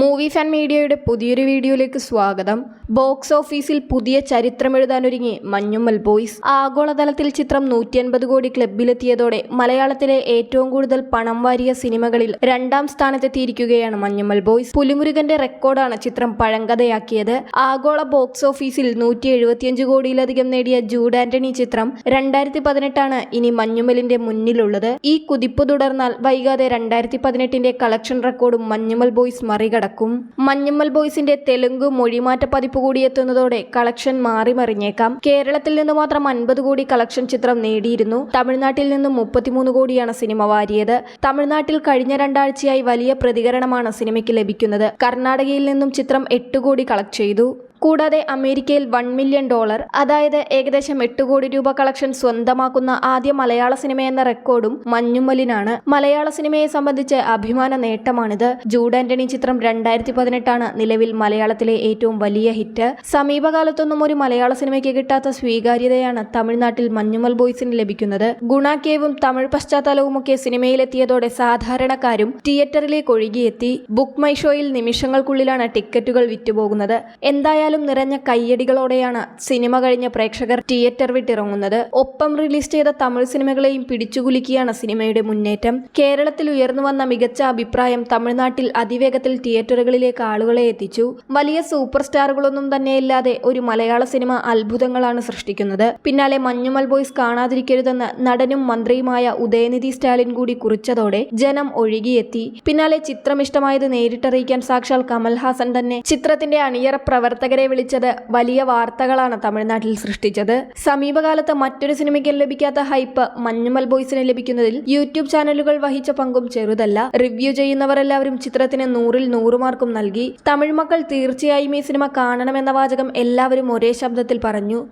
Movie fan മീഡിയയുടെ പുതിയൊരു വീഡിയോയിലേക്ക് സ്വാഗതം. ബോക്സ് ഓഫീസിൽ പുതിയ ചരിത്രം ചരിത്രമെഴുതാനൊരുങ്ങി മഞ്ഞുമ്മൽ ബോയ്സ്. ആഗോളതലത്തിൽ ചിത്രം നൂറ്റി അൻപത് കോടി ക്ലബിലെത്തിയതോടെ മലയാളത്തിലെ ഏറ്റവും കൂടുതൽ പണം വാരിയ സിനിമകളിൽ രണ്ടാം സ്ഥാനത്തെത്തിയിരിക്കുകയാണ് മഞ്ഞുമ്മൽ ബോയ്സ്. പുലിമുരുകന്റെ റെക്കോർഡാണ് ചിത്രം പഴങ്കഥയാക്കിയത്. ആഗോള ബോക്സ് ഓഫീസിൽ നൂറ്റി എഴുപത്തിയഞ്ച് കോടിയിലധികം നേടിയ ജൂഡ് ആന്റണി ചിത്രം രണ്ടായിരത്തി പതിനെട്ടാണ് ഇനി മഞ്ഞുമ്മലിന്റെ മുന്നിലുള്ളത്. ഈ കുതിപ്പ് തുടർന്നാൽ വൈകാതെ രണ്ടായിരത്തി പതിനെട്ടിന്റെ കളക്ഷൻ റെക്കോർഡും മഞ്ഞുമ്മൽ ബോയ്സ് മറികടക്കും. മഞ്ഞമ്മൽ ബോയ്സിന്റെ തെലുങ്ക് മൊഴിമാറ്റ പതിപ്പ് കൂടി എത്തുന്നതോടെ കളക്ഷൻ മാറി മറിഞ്ഞേക്കാം. കേരളത്തിൽ നിന്ന് മാത്രം അൻപത് കോടി കളക്ഷൻ ചിത്രം നേടിയിരുന്നു. തമിഴ്നാട്ടിൽ നിന്നും മുപ്പത്തിമൂന്ന് കോടിയാണ് സിനിമ വാരിയത്. തമിഴ്നാട്ടിൽ കഴിഞ്ഞ രണ്ടാഴ്ചയായി വലിയ പ്രതികരണമാണ് സിനിമയ്ക്ക് ലഭിക്കുന്നത്. കർണാടകയിൽ നിന്നും ചിത്രം എട്ട് കോടി കളക്ട് ചെയ്തു. കൂടാതെ അമേരിക്കയിൽ വൺ മില്യൺ ഡോളർ അതായത് ഏകദേശം എട്ട് കോടി രൂപ കളക്ഷൻ സ്വന്തമാക്കുന്ന ആദ്യ മലയാള സിനിമ എന്ന റെക്കോർഡും മഞ്ഞുമ്മലിനാണ് മലയാള സിനിമയെ സംബന്ധിച്ച് അഭിമാന നേട്ടമാണിത്. ജൂഡ് ആന്റണി ചിത്രം രണ്ടായിരത്തി പതിനെട്ടാണ് നിലവിൽ മലയാളത്തിലെ ഏറ്റവും വലിയ ഹിറ്റ് സമീപകാലത്തൊന്നും ഒരു മലയാള സിനിമയ്ക്ക് കിട്ടാത്ത സ്വീകാര്യതയാണ് തമിഴ്നാട്ടിൽ മഞ്ഞുമൽ ബോയ്സിന് ലഭിക്കുന്നത്. ഗുണാക്കേവും തമിഴ് പശ്ചാത്തലവുമൊക്കെ സിനിമയിലെത്തിയതോടെ സാധാരണക്കാരും തിയേറ്ററിലേക്ക് ഒഴുകിയെത്തി. ബുക്ക് മൈ ഷോയിൽ നിമിഷങ്ങൾക്കുള്ളിലാണ് ടിക്കറ്റുകൾ വിറ്റുപോകുന്നത്. എന്തായാലും നിറഞ്ഞ കയ്യടികളോടെയാണ് സിനിമ കഴിഞ്ഞ പ്രേക്ഷകർ തിയേറ്റർ വിട്ടിറങ്ങുന്നത്. ഒപ്പം റിലീസ് ചെയ്ത തമിഴ് സിനിമകളെയും പിടിച്ചുകുലുക്കിയാണ് സിനിമയുടെ മുന്നേറ്റം. കേരളത്തിൽ ഉയർന്നു വന്ന മികച്ച അഭിപ്രായം തമിഴ്നാട്ടിൽ അതിവേഗത്തിൽ തിയേറ്ററുകളിലേക്ക് ആളുകളെ എത്തിച്ചു. വലിയ സൂപ്പർ സ്റ്റാറുകളൊന്നും തന്നെയില്ലാതെ ഒരു മലയാള സിനിമ അത്ഭുതങ്ങളാണ് സൃഷ്ടിക്കുന്നത്. പിന്നാലെ മഞ്ഞുമൽ ബോയ്സ് കാണാതിരിക്കരുതെന്ന് നടനും മന്ത്രിയുമായ ഉദയനിധി സ്റ്റാലിൻ കൂടി കുറിച്ചതോടെ ജനം ഒഴുകിയെത്തി. പിന്നാലെ ചിത്രം ഇഷ്ടമായത് നേരിട്ടറിയിക്കാൻ സാക്ഷാൽ കമൽഹാസൻ തന്നെ. ചിത്രത്തിന്റെ അണിയറ പ്രവർത്തകരെ വിളിച്ചത് വലിയ വാർത്തകളാണ് തമിഴ്നാട്ടിൽ സൃഷ്ടിച്ചത്. സമീപകാലത്ത് മറ്റൊരു സിനിമയ്ക്കും ലഭിക്കാത്ത ഹൈപ്പ് മഞ്ഞുമൽ ബോയ്സിന് ലഭിക്കുന്നതിൽ യൂട്യൂബ് ചാനലുകൾ വഹിച്ച പങ്കും ചെറുതല്ല. റിവ്യൂ ചെയ്യുന്നവരെല്ലാവരും ചിത്രത്തിന് നൂറിൽ നൂറ് മാർക്കും നൽകി. തമിഴ് മക്കൾ തീർച്ചയായും ഈ സിനിമ കാണണമെന്ന വാചകം എല്ലാവരും ഒരേ ശബ്ദത്തിൽ പറഞ്ഞു.